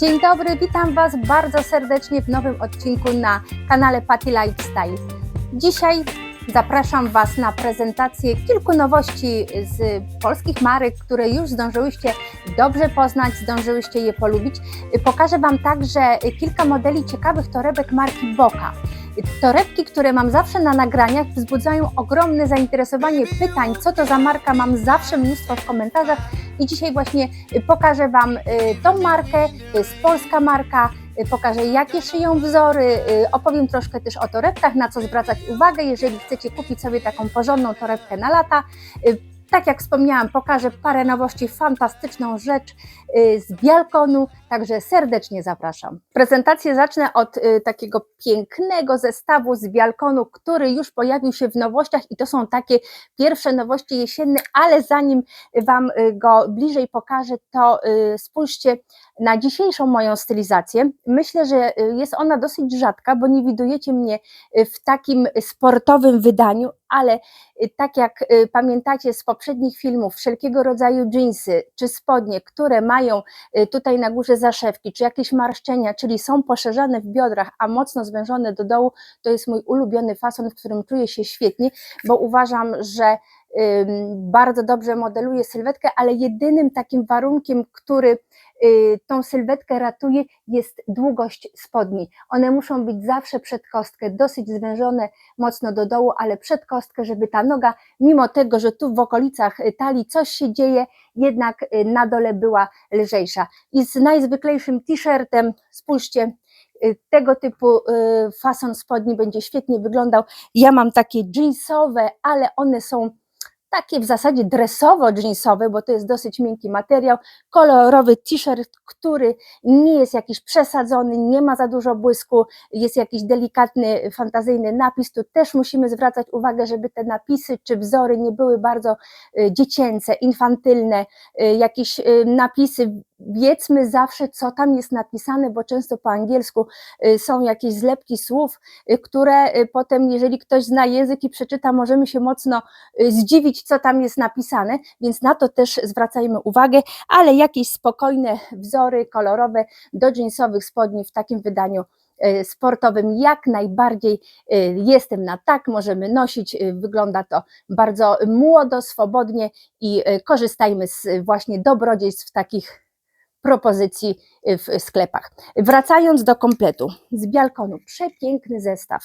Dzień dobry, witam Was bardzo serdecznie w nowym odcinku na kanale Patty Lifestyle. Dzisiaj zapraszam Was na prezentację kilku nowości z polskich marek, które już zdążyłyście dobrze poznać, zdążyłyście je polubić. Pokażę Wam także kilka modeli ciekawych torebek marki Boka. Torebki, które mam zawsze na nagraniach, wzbudzają ogromne zainteresowanie pytań, co to za marka, mam zawsze mnóstwo w komentarzach i dzisiaj właśnie pokażę Wam y, tą markę, to jest polska marka, y, pokażę jakie szyją wzory, y, opowiem troszkę też o torebkach, na co zwracać uwagę, jeżeli chcecie kupić sobie taką porządną torebkę na lata. Tak jak wspomniałam, pokażę parę nowości, fantastyczną rzecz z Bialkonu, także serdecznie zapraszam. Prezentację zacznę od takiego pięknego zestawu z Bialkonu, który już pojawił się w nowościach i to są takie pierwsze nowości jesienne, ale zanim Wam go bliżej pokażę, to spójrzcie na dzisiejszą moją stylizację. Myślę, że jest ona dosyć rzadka, bo nie widujecie mnie w takim sportowym wydaniu, ale tak jak pamiętacie z poprzednich filmów, wszelkiego rodzaju dżinsy czy spodnie, które mają tutaj na górze zaszewki, czy jakieś marszczenia, czyli są poszerzane w biodrach, a mocno zwężone do dołu, to jest mój ulubiony fason, w którym czuję się świetnie, bo uważam, że bardzo dobrze modeluje sylwetkę, ale jedynym takim warunkiem, który y, tą sylwetkę ratuje, jest długość spodni. One muszą być zawsze przed kostkę, dosyć zwężone mocno do dołu, ale przed kostkę, żeby ta noga, mimo tego, że tu w okolicach talii coś się dzieje, jednak y, na dole była lżejsza. I z najzwyklejszym t-shirtem, spójrzcie, y, tego typu fason spodni będzie świetnie wyglądał. Ja mam takie jeansowe, ale one są takie w zasadzie dresowo-jeansowe, bo to jest dosyć miękki materiał, kolorowy t-shirt, który nie jest jakiś przesadzony, nie ma za dużo błysku, jest jakiś delikatny, fantazyjny napis. Tu też musimy zwracać uwagę, żeby te napisy czy wzory nie były bardzo y, dziecięce, infantylne, y, jakieś y, napisy wiedzmy zawsze, co tam jest napisane, bo często po angielsku są jakieś zlepki słów, które potem, jeżeli ktoś zna język i przeczyta, możemy się mocno zdziwić, co tam jest napisane, więc na to też zwracajmy uwagę, ale jakieś spokojne wzory kolorowe do jeansowych spodni w takim wydaniu sportowym jak najbardziej jestem na tak, możemy nosić, wygląda to bardzo młodo, swobodnie i korzystajmy z właśnie dobrodziejstw takich propozycji w sklepach. Wracając do kompletu, z Bialkonu, przepiękny zestaw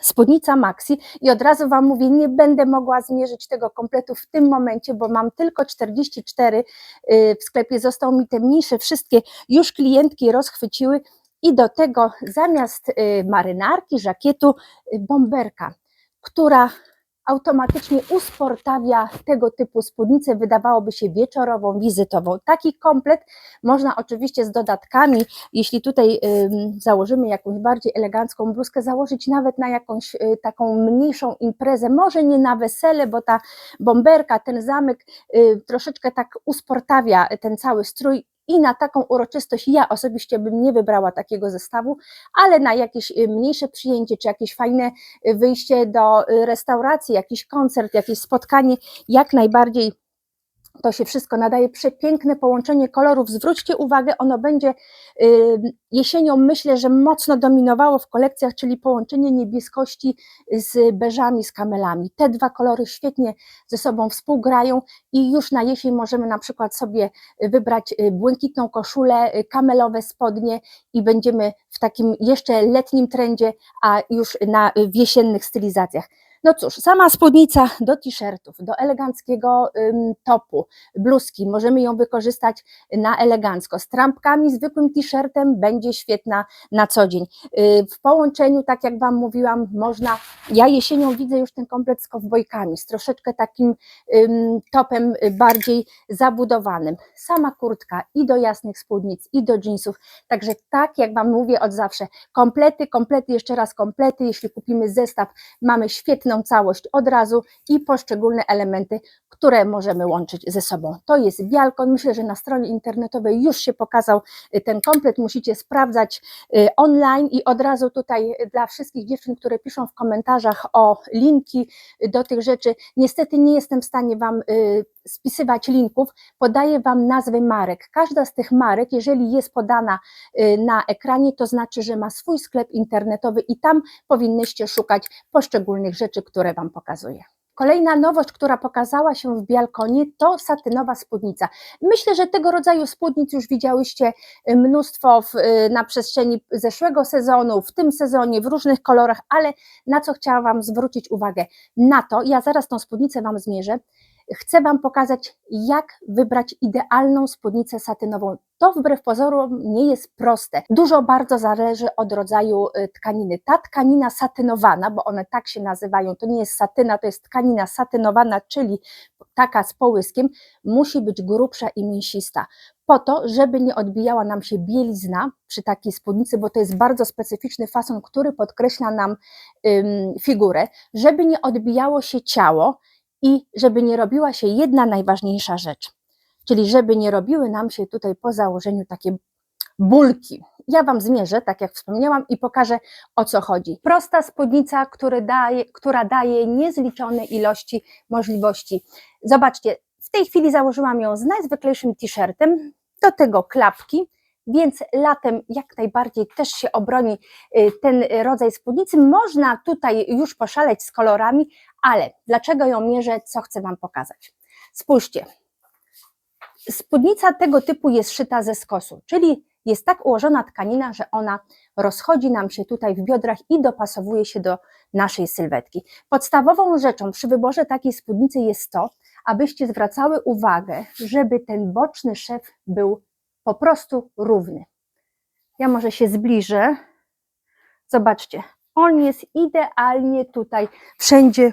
spódnica maxi i od razu Wam mówię, nie będę mogła zmierzyć tego kompletu w tym momencie, bo mam tylko 44 y, w sklepie, został mi te mniejsze, wszystkie już klientki rozchwyciły i do tego zamiast y, marynarki, żakietu, y, bomberka, która automatycznie usportawia tego typu spódnicę, wydawałoby się wieczorową, wizytową. Taki komplet można oczywiście z dodatkami, jeśli tutaj założymy jakąś bardziej elegancką bluzkę, założyć nawet na jakąś y, taką mniejszą imprezę, może nie na wesele, bo ta bomberka, ten zamek y, troszeczkę tak usportawia ten cały strój i na taką uroczystość ja osobiście bym nie wybrała takiego zestawu, ale na jakieś y, mniejsze przyjęcie, czy jakieś fajne y, wyjście do y, restauracji, jakiś koncert, jakieś spotkanie, jak najbardziej to się wszystko nadaje przepiękne połączenie kolorów. Zwróćcie uwagę, ono będzie jesienią, myślę, że mocno dominowało w kolekcjach, czyli połączenie niebieskości z beżami, z kamelami. Te dwa kolory świetnie ze sobą współgrają i już na jesień możemy na przykład sobie wybrać y, błękitną koszulę, y, kamelowe spodnie i będziemy w takim jeszcze letnim trendzie, a już na y, jesiennych stylizacjach. No cóż, sama spódnica do t-shirtów, do eleganckiego topu, bluzki, możemy ją wykorzystać na elegancko. Z trampkami, zwykłym t-shirtem będzie świetna na co dzień. Yy, w połączeniu, tak jak Wam mówiłam, można, ja jesienią widzę już ten komplet z kowbojkami, z troszeczkę takim topem bardziej zabudowanym. Sama kurtka i do jasnych spódnic, i do jeansów, także tak jak Wam mówię od zawsze, komplety, komplety, jeszcze raz komplety, jeśli kupimy zestaw, mamy świetną całość od razu i poszczególne elementy, które możemy łączyć ze sobą. To jest Bialkon, myślę, że na stronie internetowej już się pokazał y, ten komplet, musicie sprawdzać y, online i od razu tutaj dla wszystkich dziewczyn, które piszą w komentarzach o linki do tych rzeczy, niestety nie jestem w stanie Wam y, spisywać linków, podaję Wam nazwy marek. Każda z tych marek, jeżeli jest podana y, na ekranie, to znaczy, że ma swój sklep internetowy i tam powinnyście szukać poszczególnych rzeczy, które Wam pokazuję. Kolejna nowość, która pokazała się w Bialkonie, to satynowa spódnica. Myślę, że tego rodzaju spódnic już widziałyście y, mnóstwo w, y, na przestrzeni zeszłego sezonu, w tym sezonie, w różnych kolorach, ale na co chciałam Wam zwrócić uwagę? Na to, ja zaraz tą spódnicę Wam zmierzę, chcę Wam pokazać, jak wybrać idealną spódnicę satynową. To wbrew pozorom nie jest proste. Dużo bardzo zależy od rodzaju y, tkaniny. Ta tkanina satynowana, bo one tak się nazywają, to nie jest satyna, to jest tkanina satynowana, czyli taka z połyskiem, musi być grubsza i mięsista. Po to, żeby nie odbijała nam się bielizna przy takiej spódnicy, bo to jest bardzo specyficzny fason, który podkreśla nam ym, figurę, żeby nie odbijało się ciało, i żeby nie robiła się jedna najważniejsza rzecz, czyli żeby nie robiły nam się tutaj po założeniu takie bulki. Ja Wam zmierzę, tak jak wspomniałam, i pokażę o co chodzi. Prosta spódnica, daje, która daje niezliczone ilości możliwości. Zobaczcie, w tej chwili założyłam ją z najzwyklejszym t-shirtem, do tego klapki, więc latem jak najbardziej też się obroni y, ten rodzaj spódnicy. Można tutaj już poszaleć z kolorami, ale dlaczego ją mierzę, co chcę Wam pokazać? Spójrzcie, spódnica tego typu jest szyta ze skosu, czyli jest tak ułożona tkanina, że ona rozchodzi nam się tutaj w biodrach i dopasowuje się do naszej sylwetki. Podstawową rzeczą przy wyborze takiej spódnicy jest to, abyście zwracały uwagę, żeby ten boczny szef był po prostu równy. Ja może się zbliżę. Zobaczcie, on jest idealnie tutaj wszędzie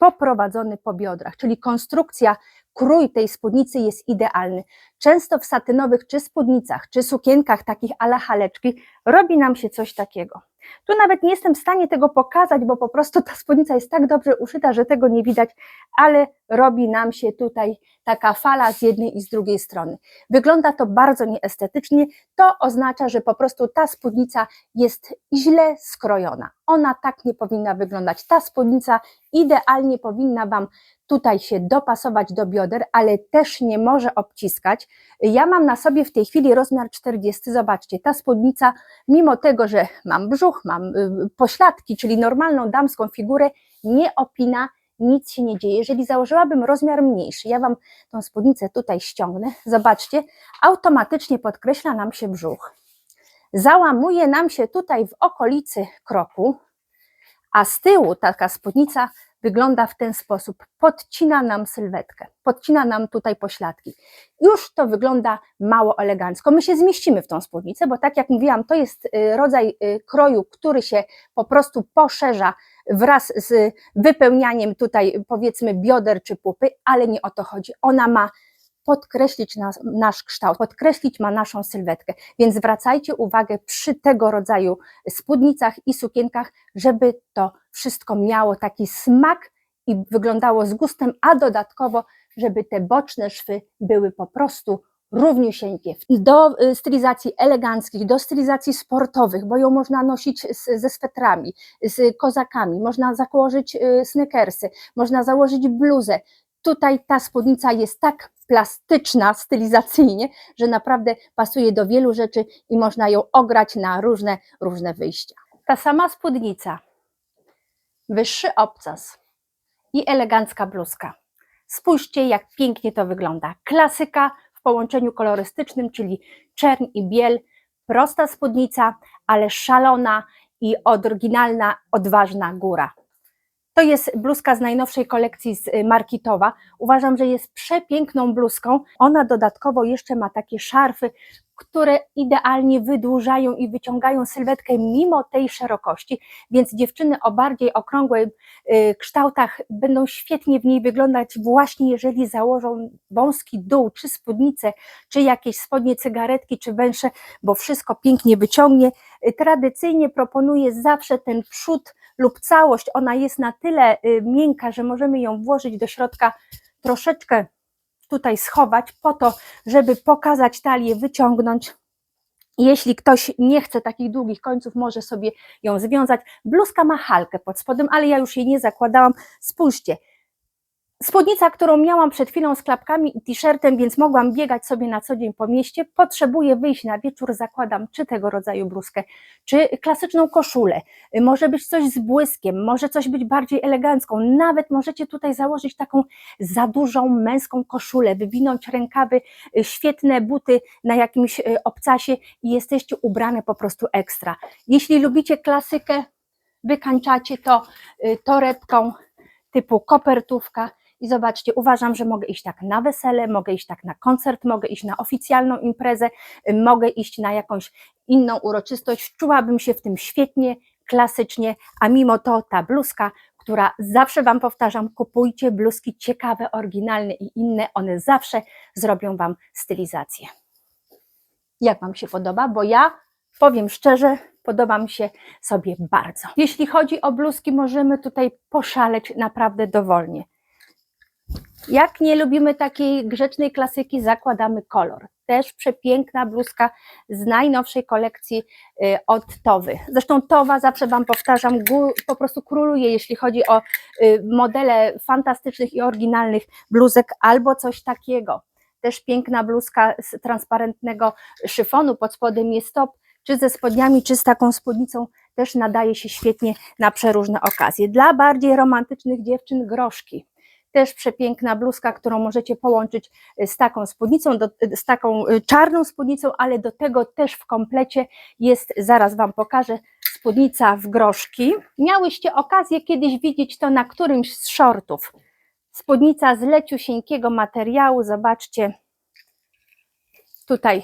poprowadzony po biodrach, czyli konstrukcja, krój tej spódnicy jest idealny. Często w satynowych czy spódnicach, czy sukienkach takich ala haleczki robi nam się coś takiego. Tu nawet nie jestem w stanie tego pokazać, bo po prostu ta spódnica jest tak dobrze uszyta, że tego nie widać, ale robi nam się tutaj taka fala z jednej i z drugiej strony. Wygląda to bardzo nieestetycznie, to oznacza, że po prostu ta spódnica jest źle skrojona. Ona tak nie powinna wyglądać. Ta spódnica idealnie powinna Wam tutaj się dopasować do bioder, ale też nie może obciskać. Ja mam na sobie w tej chwili rozmiar 40, zobaczcie, ta spódnica, mimo tego, że mam brzuch, mam y, pośladki, czyli normalną damską figurę, nie opina, nic się nie dzieje. Jeżeli założyłabym rozmiar mniejszy, ja Wam tą spódnicę tutaj ściągnę, zobaczcie, automatycznie podkreśla nam się brzuch. Załamuje nam się tutaj w okolicy kroku, a z tyłu taka spódnica wygląda w ten sposób. Podcina nam sylwetkę, podcina nam tutaj pośladki. Już to wygląda mało elegancko. My się zmieścimy w tą spódnicę, bo tak jak mówiłam, to jest y, rodzaj y, kroju, który się po prostu poszerza wraz z wypełnianiem tutaj powiedzmy bioder czy pupy, ale nie o to chodzi. Ona ma podkreślić nas, nasz kształt, podkreślić ma naszą sylwetkę. Więc zwracajcie uwagę przy tego rodzaju spódnicach i sukienkach, żeby to wszystko miało taki smak i wyglądało z gustem, a dodatkowo, żeby te boczne szwy były po prostu równiusieńkie. Do y, stylizacji eleganckich, do stylizacji sportowych, bo ją można nosić z, ze swetrami, z kozakami, można założyć y, sneakersy, można założyć bluzę. Tutaj ta spódnica jest tak plastyczna stylizacyjnie, że naprawdę pasuje do wielu rzeczy i można ją ograć na różne, różne wyjścia. Ta sama spódnica, wyższy obcas i elegancka bluzka. Spójrzcie, jak pięknie to wygląda. Klasyka w połączeniu kolorystycznym, czyli czern i biel, prosta spódnica, ale szalona i oryginalna, odważna góra. To jest bluzka z najnowszej kolekcji z y, marki Towa. Uważam, że jest przepiękną bluzką. Ona dodatkowo jeszcze ma takie szarfy, które idealnie wydłużają i wyciągają sylwetkę mimo tej szerokości, więc dziewczyny o bardziej okrągłych y, kształtach będą świetnie w niej wyglądać właśnie jeżeli założą wąski dół, czy spódnicę, czy jakieś spodnie cygaretki, czy węsze, bo wszystko pięknie wyciągnie. Y, tradycyjnie proponuję zawsze ten przód lub całość, ona jest na tyle y, miękka, że możemy ją włożyć do środka troszeczkę tutaj schować po to, żeby pokazać talię, wyciągnąć. Jeśli ktoś nie chce takich długich końców, może sobie ją związać. Bluzka ma halkę pod spodem, ale ja już jej nie zakładałam. Spójrzcie, Spódnica, którą miałam przed chwilą z klapkami i t-shirtem, więc mogłam biegać sobie na co dzień po mieście. Potrzebuję wyjść na wieczór, zakładam czy tego rodzaju bluzkę, czy klasyczną koszulę. Może być coś z błyskiem, może coś być bardziej elegancką. Nawet możecie tutaj założyć taką za dużą męską koszulę, wywinąć rękawy, świetne buty na jakimś y, obcasie i jesteście ubrane po prostu ekstra. Jeśli lubicie klasykę, wykańczacie to y, torebką typu kopertówka i zobaczcie, uważam, że mogę iść tak na wesele, mogę iść tak na koncert, mogę iść na oficjalną imprezę, y, mogę iść na jakąś inną uroczystość. Czułabym się w tym świetnie, klasycznie, a mimo to ta bluzka, która zawsze Wam powtarzam, kupujcie bluzki ciekawe, oryginalne i inne, one zawsze zrobią Wam stylizację. Jak Wam się podoba? Bo ja powiem szczerze, podoba mi się sobie bardzo. Jeśli chodzi o bluzki, możemy tutaj poszaleć naprawdę dowolnie. Jak nie lubimy takiej grzecznej klasyki, zakładamy kolor. Też przepiękna bluzka z najnowszej kolekcji y, od Towy. Zresztą Towa, zawsze Wam powtarzam, po prostu króluje, jeśli chodzi o y, modele fantastycznych i oryginalnych bluzek albo coś takiego. Też piękna bluzka z transparentnego szyfonu, pod spodem jest top, czy ze spodniami, czy z taką spódnicą też nadaje się świetnie na przeróżne okazje. Dla bardziej romantycznych dziewczyn groszki. Też przepiękna bluzka, którą możecie połączyć y, z taką spódnicą, do, z taką y, czarną spódnicą, ale do tego też w komplecie jest, zaraz Wam pokażę, spódnica w groszki. Miałyście okazję kiedyś widzieć to na którymś z shortów. Spódnica z leciusieńkiego materiału, zobaczcie, tutaj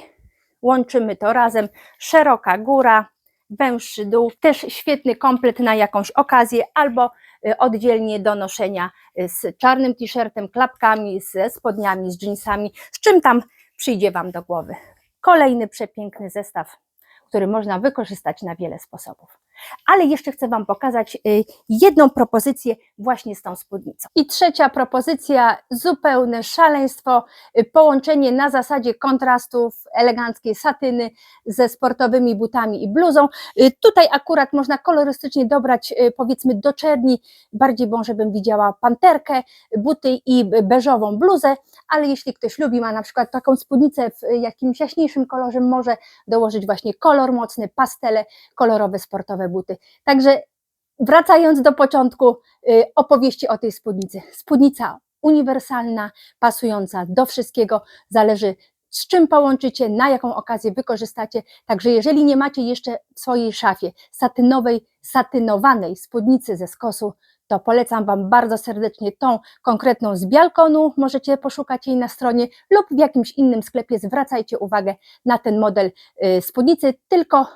łączymy to razem, szeroka góra, węższy dół, też świetny komplet na jakąś okazję albo y, oddzielnie do noszenia y, z czarnym t-shirtem, klapkami, ze spodniami, z jeansami, z czym tam przyjdzie Wam do głowy. Kolejny przepiękny zestaw, który można wykorzystać na wiele sposobów. Ale jeszcze chcę Wam pokazać y, jedną propozycję właśnie z tą spódnicą. I trzecia propozycja, zupełne szaleństwo, y, połączenie na zasadzie kontrastów eleganckiej satyny ze sportowymi butami i bluzą. Y, Tutaj akurat można kolorystycznie dobrać powiedzmy do czerni, bardziej może bym widziała panterkę, buty i beżową bluzę, ale jeśli ktoś lubi, ma na przykład taką spódnicę w jakimś jaśniejszym kolorze, może dołożyć właśnie kolor mocny, pastele, kolorowe sportowe buty. Także wracając do początku y, opowieści o tej spódnicy. Spódnica uniwersalna, pasująca do wszystkiego, zależy z czym połączycie, na jaką okazję wykorzystacie. Także jeżeli nie macie jeszcze w swojej szafie satynowej, satynowanej spódnicy ze skosu, to polecam Wam bardzo serdecznie tą konkretną z Bialkonu. Możecie poszukać jej na stronie lub w jakimś innym sklepie. Zwracajcie uwagę na ten model y, spódnicy, tylko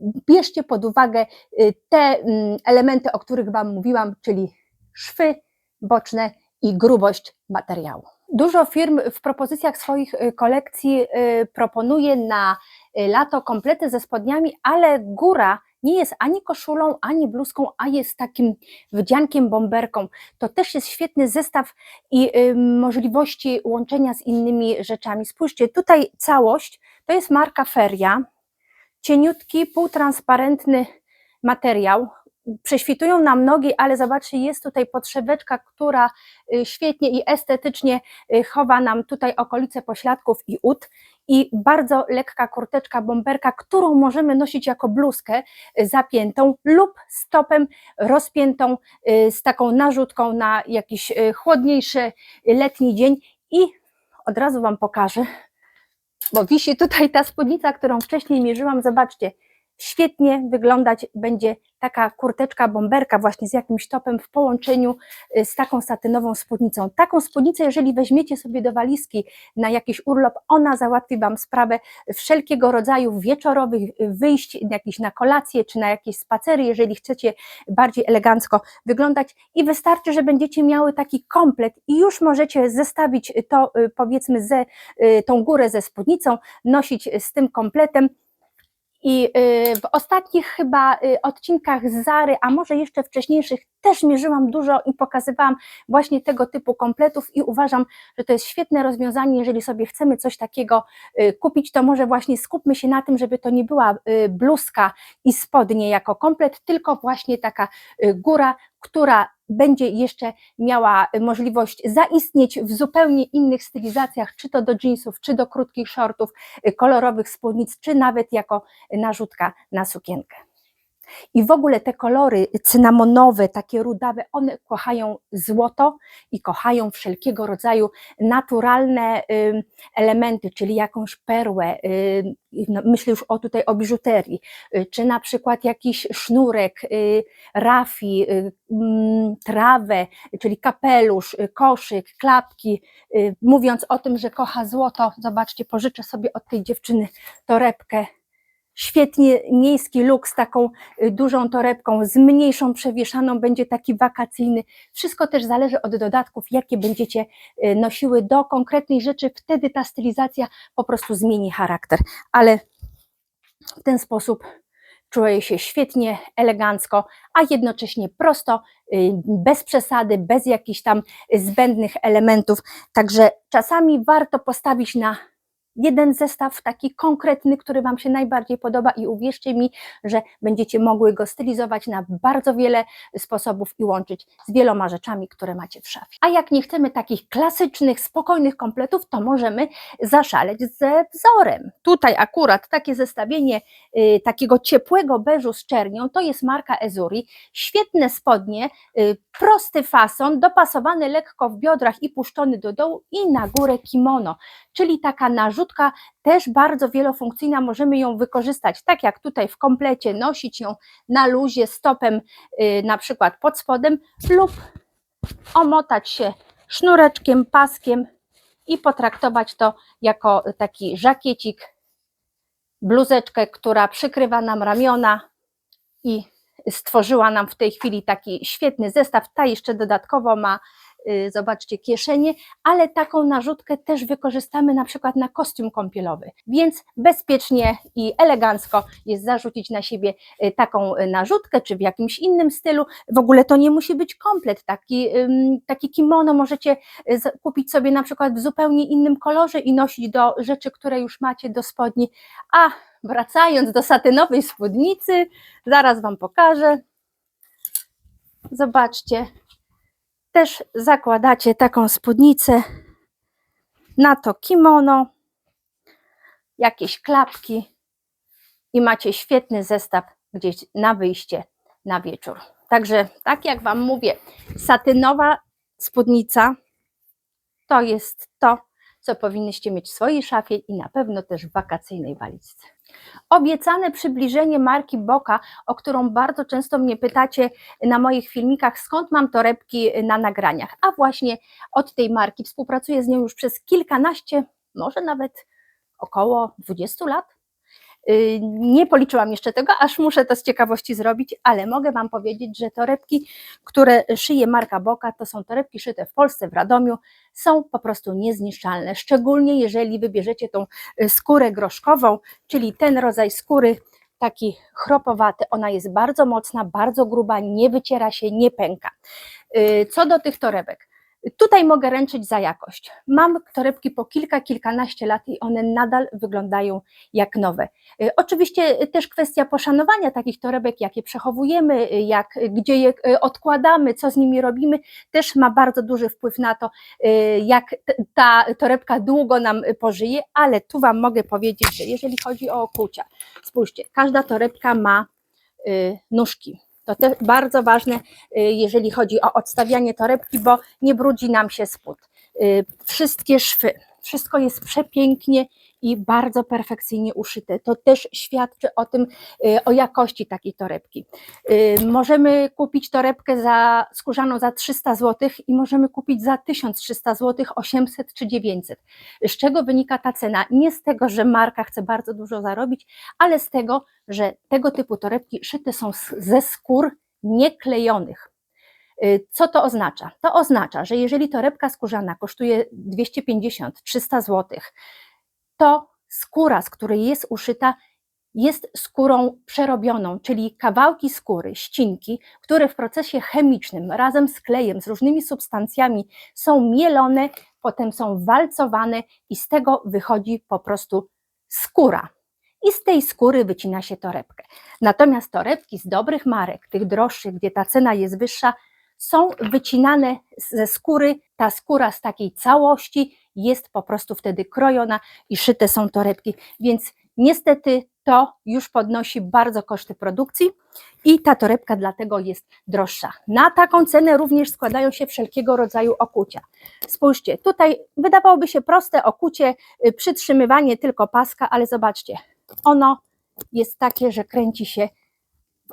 bierzcie pod uwagę y, te mm, elementy, o których Wam mówiłam, czyli szwy boczne i grubość materiału. Dużo firm w propozycjach swoich y, kolekcji y, proponuje na lato komplety ze spodniami, ale góra nie jest ani koszulą, ani bluzką, a jest takim wdziankiem, bomberką. To też jest świetny zestaw i możliwości łączenia z innymi rzeczami. Spójrzcie, tutaj całość to jest marka Feria, cieniutki, półtransparentny materiał. Prześwitują nam nogi, ale zobaczcie, jest tutaj podszeweczka, która y, świetnie i estetycznie y, chowa nam tutaj okolice pośladków i ud. I bardzo lekka kurteczka, bomberka, którą możemy nosić jako bluzkę y, zapiętą lub stopem rozpiętą z taką narzutką na jakiś chłodniejszy letni dzień. I od razu Wam pokażę, bo wisi tutaj ta spódnica, którą wcześniej mierzyłam. Zobaczcie, świetnie wyglądać będzie taka kurteczka bomberka właśnie z jakimś topem w połączeniu y, z taką satynową spódnicą. Taką spódnicę, jeżeli weźmiecie sobie do walizki na jakiś urlop, ona załatwi Wam sprawę wszelkiego rodzaju wieczorowych y, wyjść, jakiś na kolację czy na jakieś spacery, jeżeli chcecie bardziej elegancko wyglądać i wystarczy, że będziecie miały taki komplet i już możecie zestawić to y, powiedzmy ze tą górę ze spódnicą, nosić z tym kompletem i y, w ostatnich chyba y, odcinkach z Zary, a może jeszcze wcześniejszych, też mierzyłam dużo i pokazywałam właśnie tego typu kompletów i uważam, że to jest świetne rozwiązanie, jeżeli sobie chcemy coś takiego y, kupić, to może właśnie skupmy się na tym, żeby to nie była bluzka i spodnie jako komplet, tylko właśnie taka góra, która będzie jeszcze miała możliwość zaistnieć w zupełnie innych stylizacjach, czy to do jeansów, czy do krótkich shortów, y, kolorowych spódnic, czy nawet jako narzutka na sukienkę. I w ogóle te kolory cynamonowe, takie rudawe, one kochają złoto i kochają wszelkiego rodzaju naturalne elementy, czyli jakąś perłę, no, myślę już o tutaj o biżuterii, y, czy na przykład jakiś sznurek, y, rafi, y, mm, trawę, czyli kapelusz, koszyk, klapki. Mówiąc o tym, że kocha złoto, zobaczcie, pożyczę sobie od tej dziewczyny torebkę świetnie miejski look z taką y, dużą torebką, z mniejszą przewieszaną, będzie taki wakacyjny. Wszystko też zależy od dodatków, jakie będziecie y, nosiły do konkretnej rzeczy, wtedy ta stylizacja po prostu zmieni charakter. Ale w ten sposób czuję się świetnie, elegancko, a jednocześnie prosto, y, bez przesady, bez jakichś tam zbędnych elementów. Także czasami warto postawić na jeden zestaw taki konkretny, który Wam się najbardziej podoba i uwierzcie mi, że będziecie mogły go stylizować na bardzo wiele sposobów i łączyć z wieloma rzeczami, które macie w szafie. A jak nie chcemy takich klasycznych, spokojnych kompletów, to możemy zaszaleć ze wzorem. Tutaj akurat takie zestawienie y, takiego ciepłego beżu z czernią, to jest marka Ezuri. Świetne spodnie, y, prosty fason, dopasowany lekko w biodrach i puszczony do dołu i na górę kimono, czyli taka narzutka też bardzo wielofunkcyjna, możemy ją wykorzystać tak jak tutaj w komplecie, nosić ją na luzie stopem y, na przykład pod spodem lub omotać się sznureczkiem, paskiem i potraktować to jako taki żakiecik, bluzeczkę, która przykrywa nam ramiona i stworzyła nam w tej chwili taki świetny zestaw. Ta jeszcze dodatkowo ma zobaczcie, kieszenie, ale taką narzutkę też wykorzystamy na przykład na kostium kąpielowy, więc bezpiecznie i elegancko jest zarzucić na siebie y, taką y, narzutkę, czy w jakimś innym stylu. W ogóle to nie musi być komplet, taki, taki kimono możecie y, kupić sobie na przykład w zupełnie innym kolorze i nosić do rzeczy, które już macie do spodni. A wracając do satynowej spódnicy, zaraz Wam pokażę. Zobaczcie, też zakładacie taką spódnicę, na to kimono, jakieś klapki i macie świetny zestaw gdzieś na wyjście na wieczór. Także, tak jak Wam mówię, satynowa spódnica to jest to, co powinnyście mieć w swojej szafie i na pewno też w wakacyjnej walizce. Obiecane przybliżenie marki Boka, o którą bardzo często mnie pytacie na moich filmikach, skąd mam torebki na nagraniach. A właśnie od tej marki współpracuję z nią już przez kilkanaście, może nawet około 20 lat. Yy, Nie policzyłam jeszcze tego, aż muszę to z ciekawości zrobić, ale mogę Wam powiedzieć, że torebki, które szyje marka Boka, to są torebki szyte w Polsce, w Radomiu, są po prostu niezniszczalne, szczególnie jeżeli wybierzecie tą y, skórę groszkową, czyli ten rodzaj skóry, taki chropowaty, ona jest bardzo mocna, bardzo gruba, nie wyciera się, nie pęka. Y, Co do tych torebek, Tutaj mogę ręczyć za jakość. Mam torebki po kilka, kilkanaście lat i one nadal wyglądają jak nowe. Y, Oczywiście też kwestia poszanowania takich torebek, jak je przechowujemy, y, jak, gdzie je y, odkładamy, co z nimi robimy, też ma bardzo duży wpływ na to, jak ta torebka długo nam pożyje, ale tu Wam mogę powiedzieć, że jeżeli chodzi o okucia, spójrzcie, każda torebka ma nóżki. To też bardzo ważne, y, jeżeli chodzi o odstawianie torebki, bo nie brudzi nam się spód. Y, Wszystkie szwy, wszystko jest przepięknie i bardzo perfekcyjnie uszyte. To też świadczy o tym, y, o jakości takiej torebki. Y, Możemy kupić torebkę za, skórzaną za 300 zł i możemy kupić za 1300 zł, 800 czy 900. Z czego wynika ta cena? Nie z tego, że marka chce bardzo dużo zarobić, ale z tego, że tego typu torebki szyte są ze skór nieklejonych. Y, Co to oznacza? To oznacza, że jeżeli torebka skórzana kosztuje 250-300 zł, to skóra, z której jest uszyta, jest skórą przerobioną, czyli kawałki skóry, ścinki, które w procesie chemicznym razem z klejem, z różnymi substancjami są mielone, potem są walcowane i z tego wychodzi po prostu skóra. I z tej skóry wycina się torebkę. Natomiast torebki z dobrych marek, tych droższych, gdzie ta cena jest wyższa, są wycinane ze skóry. Ta skóra z takiej całości jest po prostu wtedy krojona i szyte są torebki. Więc niestety to już podnosi bardzo koszty produkcji i ta torebka dlatego jest droższa. Na taką cenę również składają się wszelkiego rodzaju okucia. Spójrzcie, tutaj wydawałoby się proste okucie, y, przytrzymywanie tylko paska, ale zobaczcie, ono jest takie, że kręci się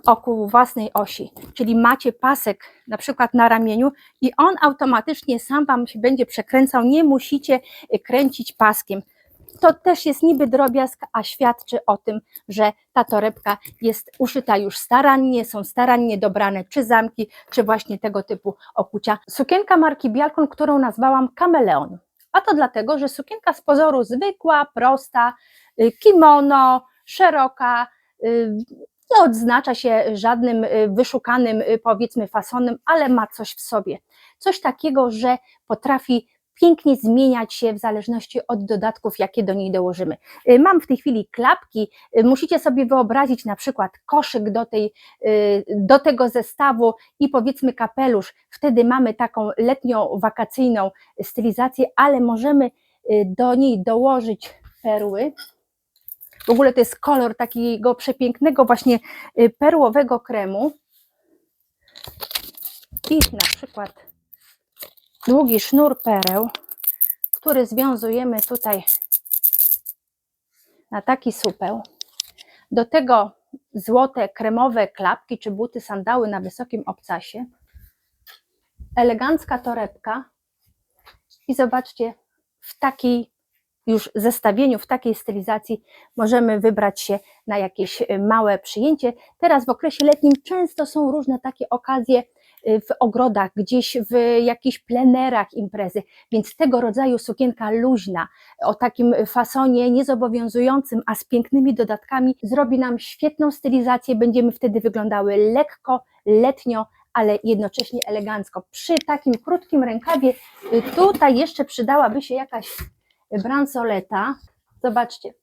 wokół własnej osi, czyli macie pasek na przykład na ramieniu i on automatycznie sam Wam się będzie przekręcał, nie musicie y, kręcić paskiem. To też jest niby drobiazg, a świadczy o tym, że ta torebka jest uszyta już starannie, są starannie dobrane czy zamki, czy właśnie tego typu okucia. Sukienka marki Bialkon, którą nazwałam kameleon. A to dlatego, że sukienka z pozoru zwykła, prosta, y, kimono, szeroka, y, nie odznacza się żadnym y, wyszukanym, y, powiedzmy, fasonem, ale ma coś w sobie. Coś takiego, że potrafi pięknie zmieniać się w zależności od dodatków, jakie do niej dołożymy. Y, Mam w tej chwili klapki, musicie sobie wyobrazić na przykład koszyk do, tej, do tego zestawu i powiedzmy kapelusz. Wtedy mamy taką letnią, wakacyjną stylizację, ale możemy do niej dołożyć perły. W ogóle to jest kolor takiego przepięknego właśnie y, perłowego kremu. I na przykład długi sznur pereł, który związujemy tutaj na taki supeł. Do tego złote kremowe klapki czy buty sandały na wysokim obcasie. Elegancka torebka. I zobaczcie, w takiej już zestawieniu, w takiej stylizacji możemy wybrać się na jakieś y, małe przyjęcie. Teraz w okresie letnim często są różne takie okazje y, w ogrodach, gdzieś w jakichś plenerach imprezy, więc tego rodzaju sukienka luźna, o takim fasonie niezobowiązującym, a z pięknymi dodatkami zrobi nam świetną stylizację, będziemy wtedy wyglądały lekko, letnio, ale jednocześnie elegancko. Przy takim krótkim rękawie y, tutaj jeszcze przydałaby się jakaś bransoleta. Zobaczcie,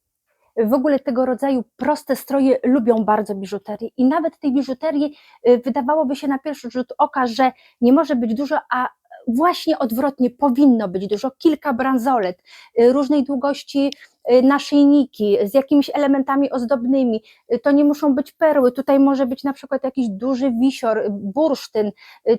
w ogóle tego rodzaju proste stroje lubią bardzo biżuterię i nawet tej biżuterii y, wydawałoby się na pierwszy rzut oka, że nie może być dużo, a właśnie odwrotnie powinno być dużo. Kilka bransolet, y, różnej długości y, naszyjniki z jakimiś elementami ozdobnymi. To nie muszą być perły, tutaj może być na przykład jakiś duży wisior, bursztyn,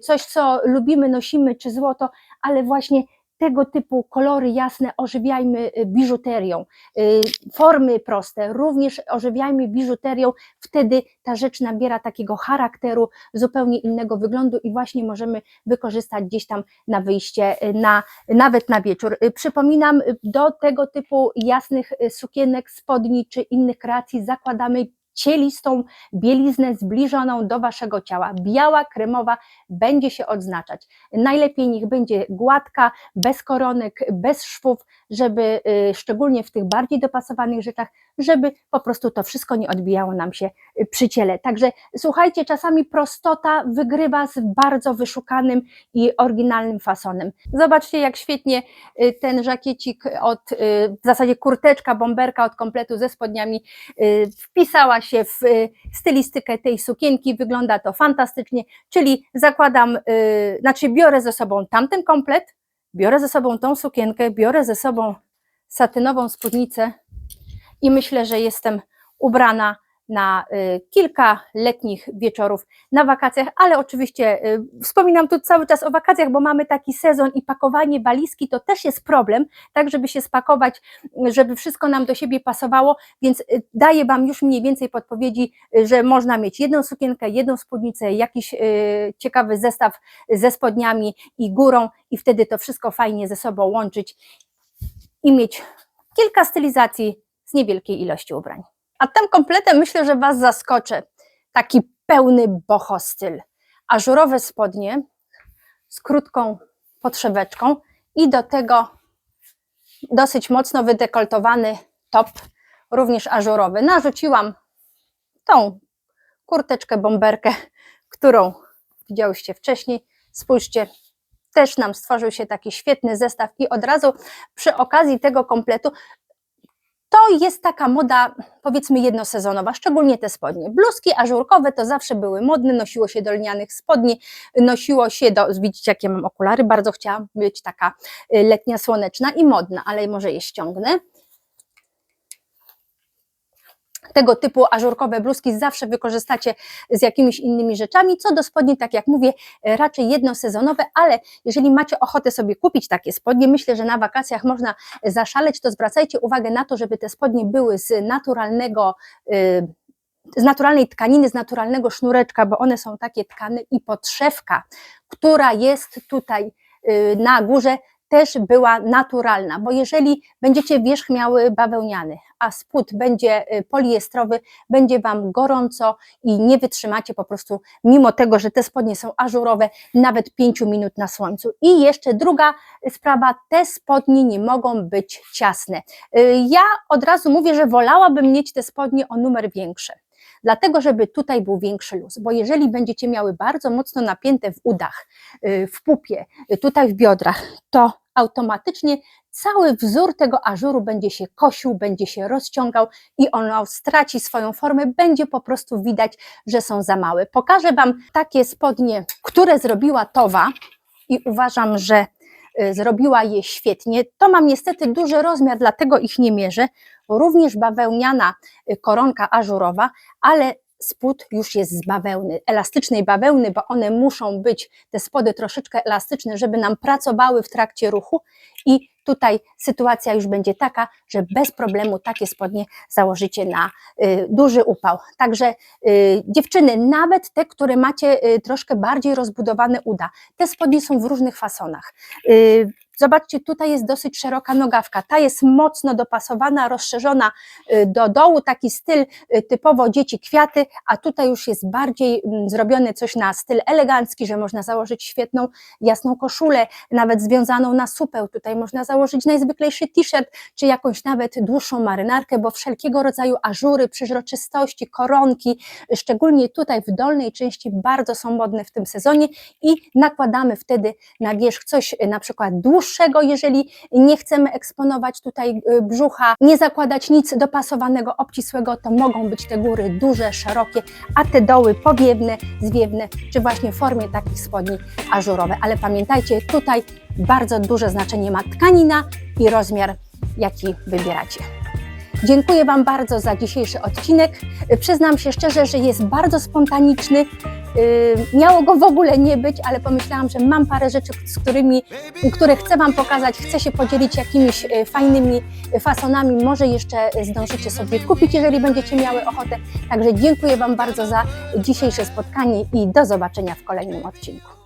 coś co lubimy, nosimy, czy złoto, ale właśnie tego typu kolory jasne ożywiajmy y, biżuterią. Y, Formy proste również ożywiajmy biżuterią, wtedy ta rzecz nabiera takiego charakteru, zupełnie innego wyglądu i właśnie możemy wykorzystać gdzieś tam na wyjście, y, na, nawet na wieczór. Przypominam, do tego typu jasnych sukienek, spodni czy innych kreacji zakładamy cielistą bieliznę zbliżoną do waszego ciała. Biała, kremowa będzie się odznaczać. Najlepiej niech będzie gładka, bez koronek, bez szwów, żeby y, szczególnie w tych bardziej dopasowanych rzeczach, żeby po prostu to wszystko nie odbijało nam się y, przy ciele. Także słuchajcie, czasami prostota wygrywa z bardzo wyszukanym i oryginalnym fasonem. Zobaczcie, jak świetnie y, ten żakiecik od, w zasadzie kurteczka, bomberka od kompletu ze spodniami wpisała się w stylistykę tej sukienki. Wygląda to fantastycznie, czyli zakładam, znaczy biorę ze sobą tamten komplet, biorę ze sobą tą sukienkę, biorę ze sobą satynową spódnicę i myślę, że jestem ubrana na y, kilka letnich wieczorów na wakacjach, ale oczywiście y, wspominam tu cały czas o wakacjach, bo mamy taki sezon i pakowanie walizki to też jest problem, tak żeby się spakować, żeby wszystko nam do siebie pasowało, więc y, daję Wam już mniej więcej podpowiedzi, że można mieć jedną sukienkę, jedną spódnicę, jakiś ciekawy zestaw ze spodniami i górą i wtedy to wszystko fajnie ze sobą łączyć i mieć kilka stylizacji z niewielkiej ilości ubrań. A tym kompletem myślę, że Was zaskoczę. Taki pełny boho styl. Ażurowe spodnie z krótką podszeweczką i do tego dosyć mocno wydekoltowany top, również ażurowy. Narzuciłam tą kurteczkę, bomberkę, którą widziałyście wcześniej. Spójrzcie, też nam stworzył się taki świetny zestaw i od razu przy okazji tego kompletu to jest taka moda, powiedzmy, jednosezonowa, szczególnie te spodnie. Bluzki ażurkowe to zawsze były modne, nosiło się do lnianych spodni, nosiło się do, widzicie jakie mam okulary, bardzo chciałam być taka y, letnia, słoneczna i modna, ale może je ściągnę. Tego typu ażurkowe bluzki zawsze wykorzystacie z jakimiś innymi rzeczami. Co do spodni, tak jak mówię, e, raczej jednosezonowe, ale jeżeli macie ochotę sobie kupić takie spodnie, myślę, że na wakacjach można zaszaleć, to zwracajcie uwagę na to, żeby te spodnie były z naturalnego y, z naturalnej tkaniny, z naturalnego sznureczka, bo one są takie tkane i podszewka, która jest tutaj y, na górze, też była naturalna, bo jeżeli będziecie wierzch miały bawełniany, a spód będzie y, poliestrowy, będzie Wam gorąco i nie wytrzymacie po prostu, mimo tego, że te spodnie są ażurowe, nawet 5 minut na słońcu. I jeszcze druga sprawa, te spodnie nie mogą być ciasne. Y, Ja od razu mówię, że wolałabym mieć te spodnie o numer większy dlatego żeby tutaj był większy luz, bo jeżeli będziecie miały bardzo mocno napięte w udach, y, w pupie, tutaj w biodrach, to automatycznie cały wzór tego ażuru będzie się kosił, będzie się rozciągał i ono straci swoją formę, będzie po prostu widać, że są za małe. Pokażę Wam takie spodnie, które zrobiła Towa i uważam, że y, zrobiła je świetnie. To mam niestety duży rozmiar, dlatego ich nie mierzę. Również bawełniana y, koronka ażurowa, ale spód już jest z bawełny, elastycznej bawełny, bo one muszą być, te spody troszeczkę elastyczne, żeby nam pracowały w trakcie ruchu i tutaj sytuacja już będzie taka, że bez problemu takie spodnie założycie na y, duży upał. Także y, dziewczyny, nawet te, które macie y, troszkę bardziej rozbudowane uda, te spodnie są w różnych fasonach. Y, Zobaczcie, tutaj jest dosyć szeroka nogawka. Ta jest mocno dopasowana, rozszerzona y, do dołu, taki styl y, typowo dzieci kwiaty, a tutaj już jest bardziej mm, zrobione coś na styl elegancki, że można założyć świetną, jasną koszulę, nawet związaną na supeł. Tutaj można założyć najzwyklejszy t-shirt, czy jakąś nawet dłuższą marynarkę, bo wszelkiego rodzaju ażury, przeźroczystości, koronki, szczególnie tutaj w dolnej części bardzo są modne w tym sezonie i nakładamy wtedy na wierzch coś y, na przykład dłuższego, jeżeli nie chcemy eksponować tutaj y, brzucha, nie zakładać nic dopasowanego, obcisłego, to mogą być te góry duże, szerokie, a te doły powiewne, zwiewne, czy właśnie w formie takich spodni ażurowe. Ale pamiętajcie, tutaj bardzo duże znaczenie ma tkanina i rozmiar, jaki wybieracie. Dziękuję Wam bardzo za dzisiejszy odcinek. Przyznam się szczerze, że jest bardzo spontaniczny. Y, Miało go w ogóle nie być, ale pomyślałam, że mam parę rzeczy, z którymi, które chcę Wam pokazać. Chcę się podzielić jakimiś y, fajnymi fasonami. Może jeszcze zdążycie sobie kupić, jeżeli będziecie miały ochotę. Także dziękuję Wam bardzo za dzisiejsze spotkanie i do zobaczenia w kolejnym odcinku.